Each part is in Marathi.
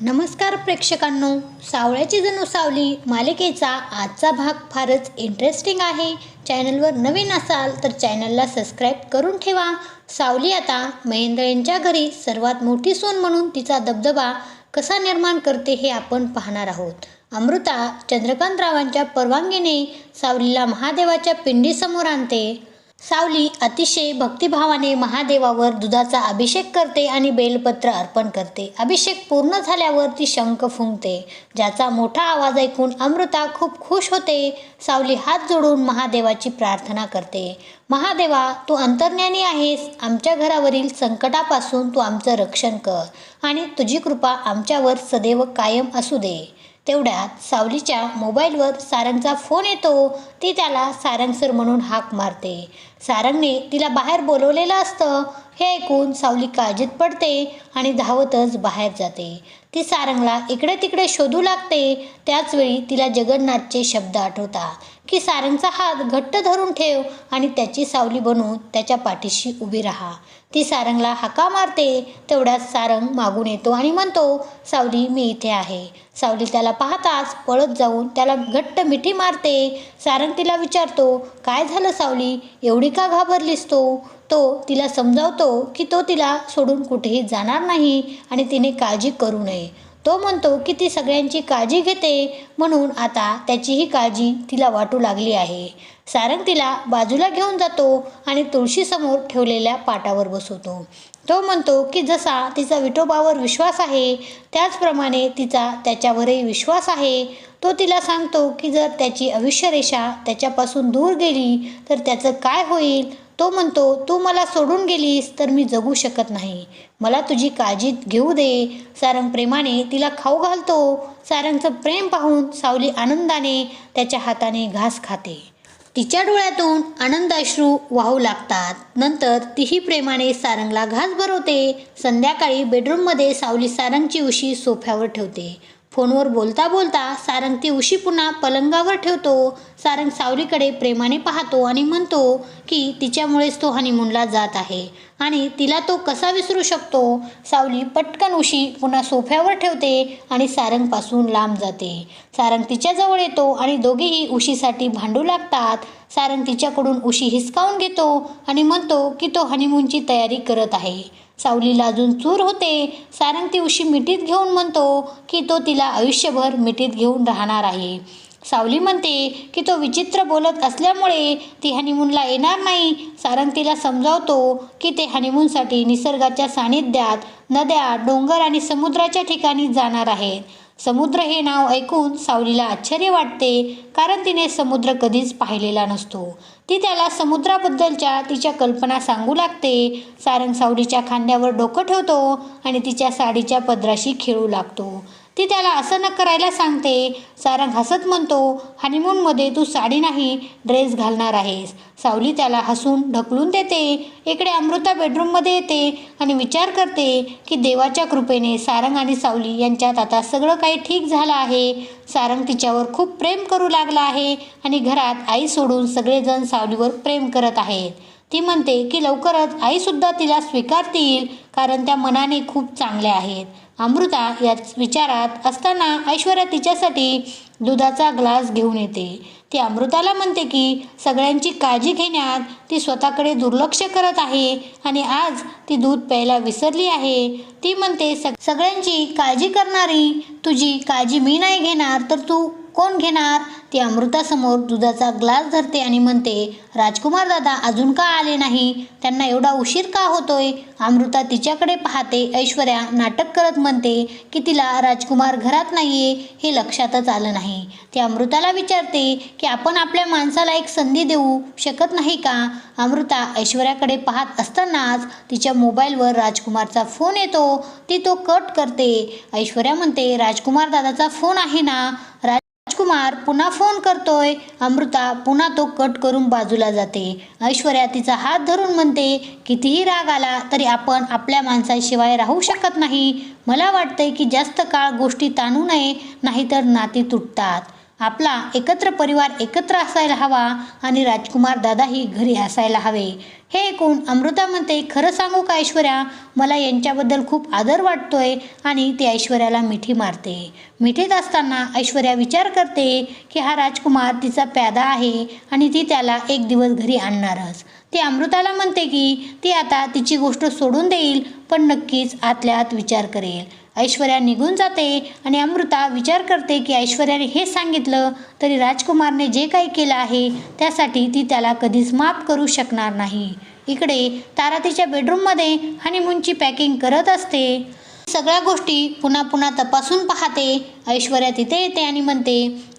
नमस्कार प्रेक्षकांनो. सावळ्याची जणू सावली मालिकेचा आजचा भाग फारच इंटरेस्टिंग आहे. चॅनलवर नवीन असाल तर चॅनलला सबस्क्राईब करून ठेवा. सावली आता महेंद्र यांच्या घरी सर्वात मोठी सून म्हणून तिचा दबदबा कसा निर्माण करते हे आपण पाहणार आहोत. अमृता चंद्रकांतरावांच्या परवानगीने सावलीला महादेवाच्या पिंडीसमोर आणते. सावली अतिशय भक्तिभावाने महादेवावर दुधाचा अभिषेक करते आणि बेलपत्र अर्पण करते. अभिषेक पूर्ण झाल्यावर ती शंख फुंकते ज्याचा मोठा आवाज ऐकून अमृता खूप खुश होते. सावली हात जोडून महादेवाची प्रार्थना करते. महादेवा तू अंतर्ज्ञानी आहेस. आमच्या घरावरील संकटापासून तू आमचं रक्षण कर आणि तुझी कृपा आमच्यावर सदैव कायम असू दे. तेवढ्यात सावलीच्या मोबाईलवर सारंगचा फोन येतो. ती त्याला सारंग सर म्हणून हाक मारते. सारंगने तिला बाहेर बोलवलेलं असतं. हे ऐकून सावली काळजीत पडते आणि धावतच बाहेर जाते. ती सारंगला इकडे तिकडे शोधू लागते. त्याचवेळी तिला जगन्नाथचे शब्द आठवतात की सारंगचा हात घट्ट धरून ठेव आणि त्याची सावली बनवून त्याच्या पाठीशी उभी राहा. ती सारंगला हाका मारते. तेवढ्यात सारंग मागून येतो आणि म्हणतो सावली मी इथे आहे. सावली त्याला पाहताच पळत जाऊन त्याला घट्ट मिठी मारते. सारंग तिला विचारतो काय झालं सावली? एवढी का घाबरलीस तो? तो तिला समजावतो की तो तिला सोडून कुठेही जाणार नाही आणि तिने काळजी करू नये. तो म्हणतो की ती सगळ्यांची काळजी घेते म्हणून आता त्याचीही काळजी तिला वाटू लागली आहे. सारंग तिला बाजूला घेऊन जातो आणि तुळशीसमोर ठेवलेल्या पाटावर बसवतो. तो म्हणतो की जसा तिचा विठोबावर विश्वास आहे त्याचप्रमाणे तिचा त्याच्यावरही विश्वास आहे. तो तिला सांगतो की जर त्याची आयुष्यरेषा त्याच्यापासून दूर गेली तर त्याचं काय होईल? तो म्हणतो तू मला सोडून गेलीस तर मी जगू शकत नाही. मला तुझी काळजी घेऊ दे. सारंग प्रेमाने तिला खाऊ घालतो. सारंगचं प्रेम पाहून सावली आनंदाने त्याच्या हाताने घास खाते. तिच्या डोळ्यातून आनंद अश्रू वाहू लागतात. नंतर तीही प्रेमाने सारंगला घास भरवते. संध्याकाळी बेडरूममध्ये सावली सारंगची उशी सोफ्यावर ठेवते. फोनवर बोलता बोलता सारंग ती उशी पुन्हा पलंगावर ठेवतो. सारंग सावलीकडे प्रेमाने पाहतो आणि म्हणतो की तिच्यामुळेच तो हनीमूनला जात आहे आणि तिला तो कसा विसरू शकतो? सावली पटकन उशी पुन्हा सोफ्यावर ठेवते आणि सारंगपासून लांब जाते. सारंग तिच्याजवळ येतो आणि दोघेही उशीसाठी भांडू लागतात. सारंग तिच्याकडून उशी हिसकावून घेतो आणि म्हणतो की तो हनीमूनची तयारी करत आहे. सावलीला अजून चूर होते. सारंग ती उशी मिठीत घेऊन म्हणतो की तो तिला आयुष्यभर मिठीत घेऊन राहणार आहे. सावली म्हणते की तो विचित्र बोलत असल्यामुळे ती हनीमूनला येणार नाही. सारंग तिला समजावतो की ते हनीमूनसाठी निसर्गाच्या सानिध्यात नद्या डोंगर आणि समुद्राच्या ठिकाणी जाणार आहेत. समुद्र हे नाव ऐकून सावलीला आश्चर्य वाटते कारण तिने समुद्र कधीच पाहिलेला नसतो. ती त्याला समुद्राबद्दलच्या तिच्या कल्पना सांगू लागते. सारंग सावलीच्या खांद्यावर डोकं ठेवतो आणि तिच्या साडीच्या पदराशी खेळू लागतो. ती त्याला असं न करायला सांगते सारंग हसत म्हणतो हनीमूनमध्ये तू साडी नाही ड्रेस घालणार आहेस. सावली त्याला हसून ढकलून देते इकडे अमृता बेडरूममध्ये येते. आणि विचार करते की देवाच्या कृपेने सारंग आणि सावली यांच्यात आता सगळं काही ठीक झालं आहे. सारंग तिच्यावर खूप प्रेम करू लागला आहे आणि घरात आई सोडून सगळेजण सावलीवर प्रेम करत आहेत. ती म्हणते की लवकरच आईसुद्धा तिला स्वीकारतील कारण त्या मनाने खूप चांगल्या आहेत. अमृता या विचारात असताना ऐश्वर्या तिच्यासाठी दुधाचा ग्लास घेऊन येते. ती अमृताला म्हणते की सगळ्यांची काळजी घेण्यात ती स्वतःकडे दुर्लक्ष करत आहे आणि आज ती दूध प्यायला विसरली आहे. ती म्हणते सग सगळ्यांची काळजी करणारी तुझी काळजी मी नाही घेणार तर तू कोण घेणार? ती अमृतासमोर दुधाचा ग्लास धरते आणि म्हणते राजकुमार दादा अजून का आले नाही? त्यांना एवढा उशीर का होतोय? अमृता तिच्याकडे पाहते ऐश्वर्या नाटक करत म्हणते की तिला राजकुमार घरात नाहीये हे लक्षातच आलं नाही. ती अमृताला विचारते की आपण आपल्या माणसाला एक संधी देऊ शकत नाही का? अमृता ऐश्वर्याकडे पाहत असतानाच तिच्या मोबाईलवर राजकुमारचा फोन येतो ती तो कट करते. ऐश्वर्या म्हणते राजकुमार दादाचा फोन आहे ना? राज कुमार पुन्हा फोन करतोय. अमृता पुन्हा तो कट करून बाजूला जाते. ऐश्वर्या तिचा हात धरून म्हणते कितीही राग आला तरी आपण आपल्या माणसाशिवाय राहू शकत नाही. मला वाटतंय की जास्त काळ गोष्टी ताणू नये नाहीतर नाती तुटतात. आपला एकत्र परिवार एकत्र असायला हवा आणि राजकुमार दादाही घरी असायला हवे. हे ऐकून अमृता म्हणते खरं सांगू का ऐश्वर्या? मला यांच्याबद्दल खूप आदर वाटतोय आणि ती ऐश्वर्याला मिठी मारते. मिठीत असताना ऐश्वर्या विचार करते की हा राजकुमार तिचा प्यादा आहे आणि ती त्याला एक दिवस घरी आणणारच. ती अमृताला म्हणते की ती आता तिची गोष्ट सोडून देईल पण नक्कीच आतल्या आत विचार करेल. ऐश्वर्या निघून जाते आणि अमृता विचार करते की ऐश्वर्याने हे सांगितलं तरी राजकुमारने जे काही केलं आहे त्यासाठी ती त्याला कधीच माफ करू शकणार नाही. इकडे तारा तिच्या बेडरूममध्ये हनीमूनची पॅकिंग करत असते. सगळ्या गोष्टी पुन्हा पुन्हा तपासून पाहते. ऐश्वर्या तिथे येते आणि म्हणते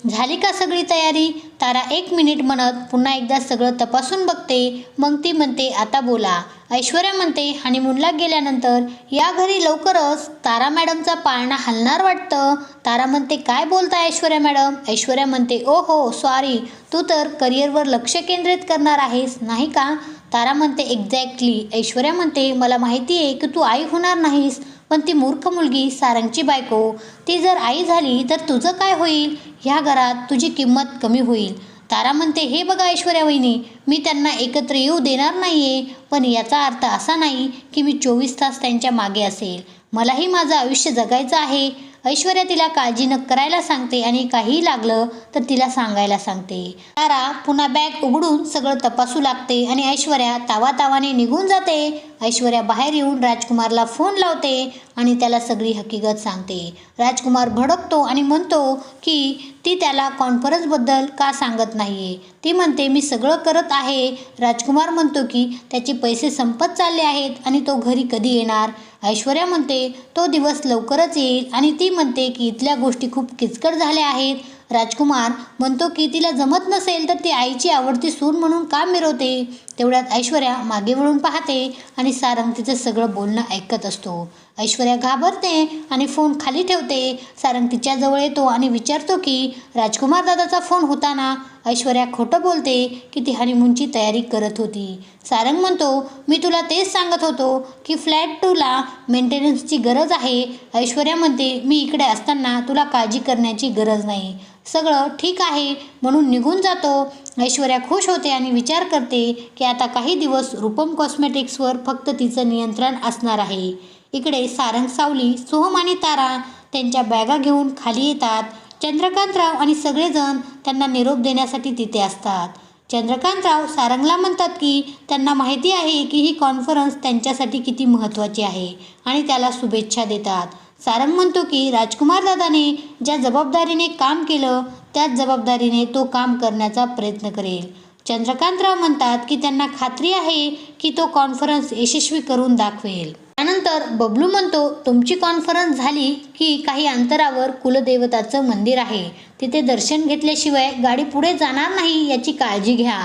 झाली का सगळी तयारी? तारा एक मिनिट म्हणत पुन्हा एकदा सगळं तपासून बघते. मग ती म्हणते आता बोला. ऐश्वर्या म्हणते हनीमूनला गेल्यानंतर या घरी लवकरच तारा मॅडमचा पाळणा हलणार वाटतं. तारा म्हणते काय बोलता ऐश्वर्या मॅडम? ऐश्वर्या म्हणते ओ हो सॉरी तू तर करिअरवर लक्ष केंद्रित करणार आहेस नाही का? तारा म्हणते एक्झॅक्टली ऐश्वर्या म्हणते मला माहिती आहे की तू आई होणार नाहीस. पण ती मूर्ख मुलगी सारंगची बायको ती जर आई झाली तर तुझं काय होईल? ह्या घरात तुझी किंमत कमी होईल. तारा म्हणते हे बघा ऐश्वर्या वहिनी मी त्यांना एकत्र येऊ देणार नाही आहे पण याचा अर्थ असा नाही की मी चोवीस तास त्यांच्या मागे असेल. मलाही माझं आयुष्य जगायचं आहे. ऐश्वर्या तिला काळजी न करायला सांगते आणि काहीही लागलं तर तिला सांगायला सांगते. तारा पुन्हा बॅग उघडून सगळं तपासू लागते आणि ऐश्वर्या तावातावाने निघून जाते. ऐश्वर्या बाहेर येऊन राजकुमारला फोन लावते आणि त्याला सगळी हकीकत सांगते. राजकुमार भडकतो आणि म्हणतो की ती त्याला कॉन्फरन्सबद्दल का सांगत नाहीये ती म्हणते मी सगळं करत आहे राजकुमार म्हणतो की त्याचे पैसे संपत चालले आहेत आणि तो घरी कधी येणार? ऐश्वर्या म्हणते तो दिवस लवकरच येईल आणि ती म्हणते की इथल्या गोष्टी खूप किचकट झाल्या आहेत. राजकुमार म्हणतो की तिला जमत नसेल तर ती आईची आवडती सून म्हणून का मिरवते. तेवढ्यात ऐश्वर्या मागे वळून पाहते आणि सारंग तिचं सगळं बोलणं ऐकत असतो. ऐश्वर्या घाबरते आणि फोन खाली ठेवते. सारंग तिच्याजवळ येतो आणि विचारतो की राजकुमार दादाचा फोन होता ना? ऐश्वर्या खोटं बोलते की ती हनीमूनची तयारी करत होती. सारंग म्हणतो मी तुला तेच सांगत होतो की फ्लॅट टूला मेंटेनन्सची गरज आहे. ऐश्वर्या म्हणते मी इकडे असताना तुला काळजी करण्याची गरज नाही. सगळं ठीक आहे म्हणून निघून जातो. ऐश्वर्या खुश होते आणि विचार करते की आता काही दिवस रूपम कॉस्मेटिक्सवर फक्त तिचं नियंत्रण असणार आहे. इकडे सारंग सावली सोहम आणि तारा त्यांच्या बॅगा घेऊन खाली येतात. चंद्रकांतराव आणि सगळेजण त्यांना निरोप देण्यासाठी तिथे असतात. चंद्रकांतराव सारंगला म्हणतात की त्यांना माहिती आहे की ही कॉन्फरन्स त्यांच्यासाठी किती महत्त्वाची आहे आणि त्याला शुभेच्छा देतात. सारंग म्हणतो की राजकुमार दादाने ज्या जबाबदारीने काम केलं त्याच जबाबदारीने तो काम करण्याचा प्रयत्न करेल. चंद्रकांतराव म्हणतात की त्यांना खात्री आहे की तो कॉन्फरन्स यशस्वी करून दाखवेल. त्यानंतर बबलू म्हणतो तुमची कॉन्फरन्स झाली की काही अंतरावर कुलदेवताचं मंदिर आहे. तिथे दर्शन घेतल्याशिवाय गाडी पुढे जाणार नाही याची काळजी घ्या.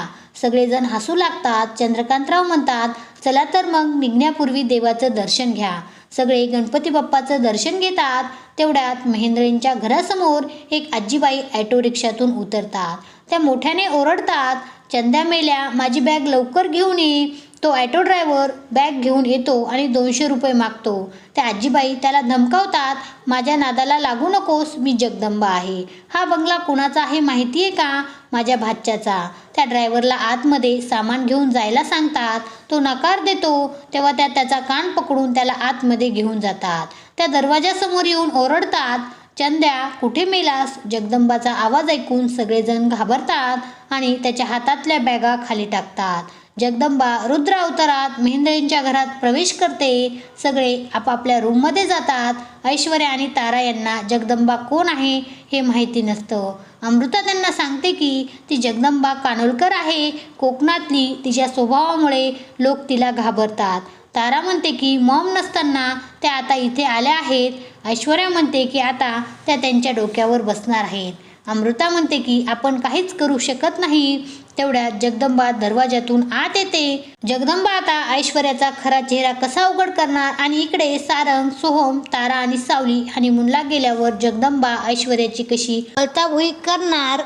सगळेजण हसू लागतात चंद्रकांतराव म्हणतात चला तर मग निघण्यापूर्वी देवाचं दर्शन घ्या. सगळे गणपती बाप्पाचं दर्शन घेतात. तेवढ्यात महेंद्रेंच्या घरासमोर एक आजीबाई ॲटो रिक्षातून उतरतात. त्या मोठ्याने ओरडतात चंद्या मेल्या माझी बॅग लवकर घेऊन ये. तो ॲटो ड्रायव्हर बॅग घेऊन येतो आणि दोनशे रुपये मागतो. त्या आजीबाई त्याला धमकावतात माझ्या नादाला लागू नकोस मी जगदंबा आहे. हा बंगला कुणाचा आहे माहिती आहे का? माझ्या भाच्याचा. त्या ड्रायव्हरला आतमध्ये सामान घेऊन जायला सांगतात. तो नकार देतो तेव्हा त्या त्याचा कान पकडून त्याला आतमध्ये घेऊन जातात. त्या दरवाजासमोर येऊन ओरडतात चंद्या कुठे मेलास? जगदंबाचा आवाज ऐकून सगळेजण घाबरतात आणि त्याच्या हातातल्या बॅगा खाली टाकतात. जगदंबा रुद्र अवतारात मेहेंद्रेंच्या घरात प्रवेश करते. सगळे आपापल्या रूममध्ये जातात. ऐश्वर्या आणि तारा यांना जगदंबा कोण आहे? हे माहिती नसतं. अमृता त्यांना सांगते की ती जगदंबा कानोलकर आहे. कोकणातली तिच्या स्वभावामुळे लोक तिला घाबरतात. तारा म्हणते की मॉम नसताना त्या आता इथे आल्या आहेत. ऐश्वर्या म्हणते की आता त्या त्यांच्या डोक्यावर बसणार आहेत. अमृता म्हणते की आपण काहीच करू शकत नाही. तेवढ्यात जगदंबा दरवाजातून आत येते. जगदंबा आता ऐश्वर्याचा खरा चेहरा कसा उघड करणार आणि इकडे सारंग सोहम तारा आणि सावली आणि मुनला गेल्यावर जगदंबा ऐश्वर्याची कशी पळताभुई करणार?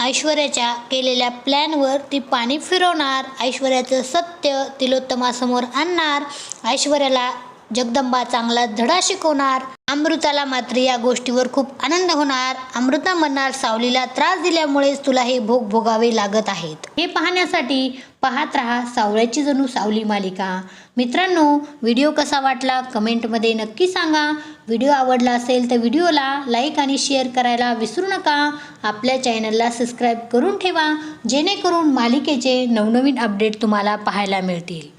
ऐश्वर्याच्या केलेल्या प्लॅनवर ती पाणी फिरवणार. ऐश्वर्याचं सत्य तिलोत्तमासमोर आणणार. ऐश्वर्याला जगदंबा चांगला धडा शिकवणार. अमृताला मात्र या गोष्टीवर खूप आनंद होणार. अमृता म्हणणार सावलीला त्रास दिल्यामुळेच तुला हे भोग भोगावे लागत आहेत. हे पाहण्यासाठी पाहत राहा सावळ्याची जणू सावली मालिका. मित्रांनो व्हिडिओ कसा वाटला कमेंटमध्ये नक्की सांगा. व्हिडिओ आवडला असेल तर व्हिडिओला लाईक आणि शेअर करायला विसरू नका. आपल्या चॅनलला सबस्क्राईब करून ठेवा जेणेकरून मालिकेचे नवनवीन अपडेट तुम्हाला पाहायला मिळतील.